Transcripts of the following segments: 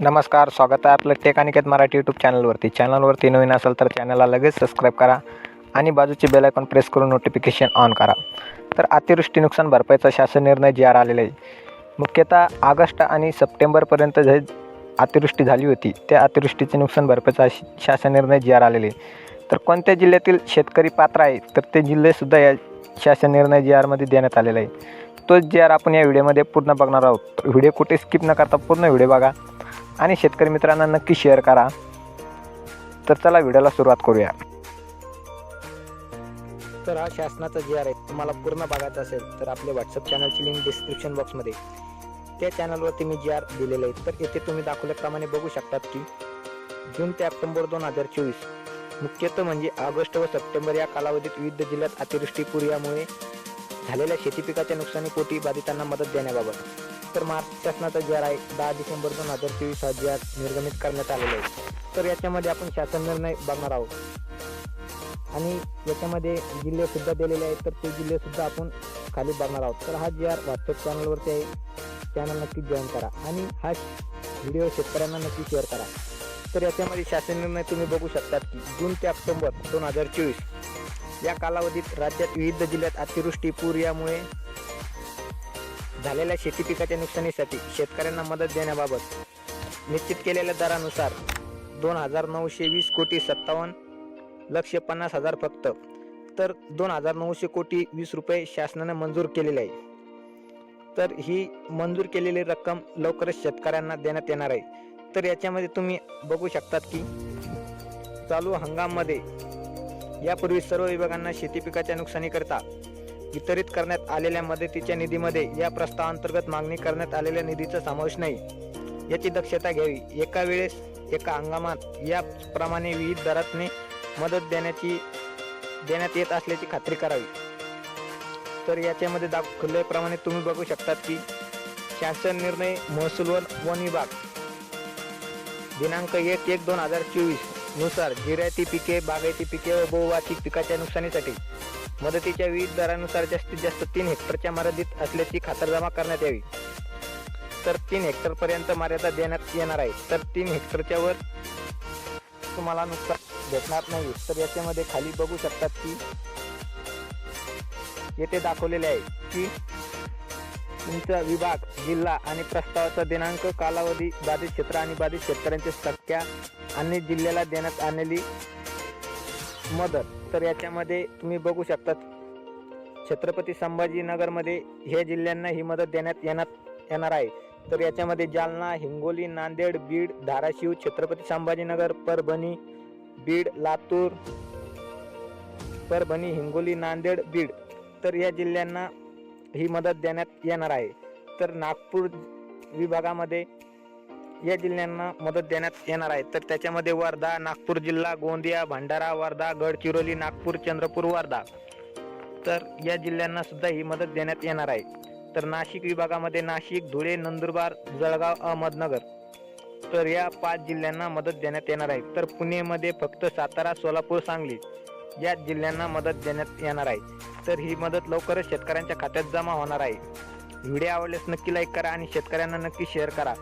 नमस्कार स्वागत आहे आपलं टेक अनिकेत मराठी यूट्यूब चॅनलवरती. चॅनलवरती नवीन असाल तर चॅनलला लगेच सबस्क्राईब करा आणि बाजूची बेल आयकॉन प्रेस करून नोटिफिकेशन ऑन करा. तर अतिवृष्टी नुकसान भरपाईचा शासन निर्णय जी आर आलेला आहे. मुख्यतः ऑगस्ट आणि सप्टेंबरपर्यंत जे अतिवृष्टी झाली होती त्या अतिवृष्टीचे नुकसान भरपाईचा श- शासन निर्णय जी आर आलेले आहे. तर कोणत्या जिल्ह्यातील शेतकरी पात्र आहे तर ते जिल्हेसुद्धा या शासन निर्णय जी आरमध्ये देण्यात आलेला आहे. तोच जी आर आपण या व्हिडिओमध्ये पूर्ण बघणार आहोत. व्हिडिओ कुठे स्किप न करता पूर्ण व्हिडिओ बघा. आणि शेतकरी मित्रांना नक्की शेअर करा. तर चला व्हिडिओला सुरुवात करूया. तर हा शासनाचा जी आर आहे तुम्हाला पूर्ण बघायचा असेल तर आपल्या व्हॉट्सअप चॅनलची लिंक डिस्क्रिप्शन बॉक्समध्ये त्या चॅनलवरती मी जी आर दिलेलं आहे तर येथे तुम्ही दाखवल्याप्रमाणे बघू शकतात की जून ते ऑक्टोंबर दोन हजार चोवीस मुख्यतः म्हणजे ऑगस्ट व सप्टेंबर या कालावधीत विविध जिल्ह्यात अतिवृष्टी पूर यामुळे झालेल्या शेती पिकाच्या नुकसानीपोटी बाधितांना मदत देण्याबाबत. तर महाराष्ट्र शासनाचा जी आर आहे. दहा डिसेंबर दोन हजार चोवीस हा जी आर निर्गमित करण्यात आलेला आहे. तर याच्यामध्ये आपण शासन निर्णय बघणार आहोत. आणि याच्यामध्ये जिल्हे सुद्धा दिलेले आहेत तर ते जिल्हे सुद्धा आपण खाली बघणार आहोत. तर हा जी आर व्हॉट्सअप चॅनलवरती आहे. चॅनल नक्की जॉईन करा. आणि हा व्हिडिओ शेतकऱ्यांना नक्की शेअर करा. तर याच्यामध्ये शासन निर्णय तुम्ही बघू शकतात की जून ते ऑक्टोबर दोन हजार चोवीस या कालावधीत राज्यात विविध जिल्ह्यात अतिवृष्टी पूर यामुळे झालेल्या शेती पिकाच्या नुकसानीसाठी शेतकऱ्यांना मदत देण्याबाबत निश्चित केलेल्या दरानुसार दोन हजार नऊशे वीस कोटी सत्तावन्न लक्ष पन्नास हजार फक्त. तर दोन हजार नऊशे कोटी वीस रुपये शासनाने मंजूर केलेले आहे. तर ही मंजूर केलेली रक्कम लवकरच शेतकऱ्यांना देण्यात येणार आहे. तर याच्यामध्ये तुम्ही बघू शकतात की चालू हंगाममध्ये यापूर्वी सर्व विभागांना शेती पिकाच्या नुकसानीकरता वितरित करण्यात आलेल्या मदतीच्या निधीमध्ये या प्रस्तावांतर्गत मागणी करण्यात आलेल्या निधीचा समावेश नाही. याची दक्षता घ्यावी. एका वेळेस एका हंगामात याप्रमाणे विविध दरातने मदत देण्याची देण्यात येत असल्याची खात्री करावी. तर याच्यामध्ये दाखवल्याप्रमाणे तुम्ही बघू शकतात की शासन निर्णय महसूल वन विभाग. दिनांक एक एक दोन हजार चोवीस. नुसार जिरायती पिके बागायती पिके व बहुवार्षिक पिकाच्या नुकसानीसाठी मदतीच्या विविध दरानुसार जास्तीत जास्त तीन हेक्टरच्या मर्यादित असल्याची खातरजमा करण्यात यावी. तर तीन हेक्टर पर्यंत मर्यादा देण्यात येणार आहे. तर तीन हेक्टरच्या वर तुम्हाला नुकसान भेटणार नाही. तर याच्यामध्ये खाली बघू शकतात की येथे दाखवलेले आहे की तुमचा विभाग जिल्हा आणि प्रस्तावाचा दिनांक कालावधी बाधित क्षेत्र आणि बाधित शेतकऱ्यांच्या संख्या आणि जिल्ह्याला देण्यात आलेली मदत. तर याच्यामध्ये तुम्ही बघू शकतात छत्रपती संभाजीनगरमध्ये हे जिल्ह्यांना ही मदत देण्यात येण्यात येणार आहे. तर याच्यामध्ये जालना हिंगोली नांदेड बीड धाराशिव छत्रपती संभाजीनगर परभणी बीड लातूर परभणी हिंगोली नांदेड बीड. तर या जिल्ह्यांना ही मदत देण्यात येणार आहे. तर नागपूर विभागामध्ये या जिल्ह्यांना मदत देण्यात येणार आहे. तर त्याच्यामध्ये वर्धा नागपूर जिल्हा गोंदिया भंडारा वर्धा गडचिरोली नागपूर चंद्रपूर वर्धा. तर या जिल्ह्यांना सुद्धा ही मदत देण्यात येणार आहे. तर नाशिक विभागामध्ये नाशिक धुळे नंदुरबार जळगाव अहमदनगर. तर या पाच जिल्ह्यांना मदत देण्यात येणार आहे. तर पुणेमध्ये फक्त सातारा सोलापूर सांगली. या जिल्ह्यांना मदत देण्यात येणार आहे. तर ही मदत लवकरच शेतकऱ्यांच्या खात्यात जमा होणार आहे. व्हिडिओ आवडल्यास नक्की लाईक करा आणि शेतकऱ्यांना नक्की शेअर करा.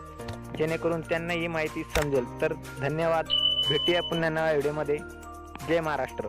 जेणेकरून त्यांना ही माहिती समजेल. तर धन्यवाद. भेटूया पुन्हा नव्या व्हिडिओमध्ये. जय महाराष्ट्र.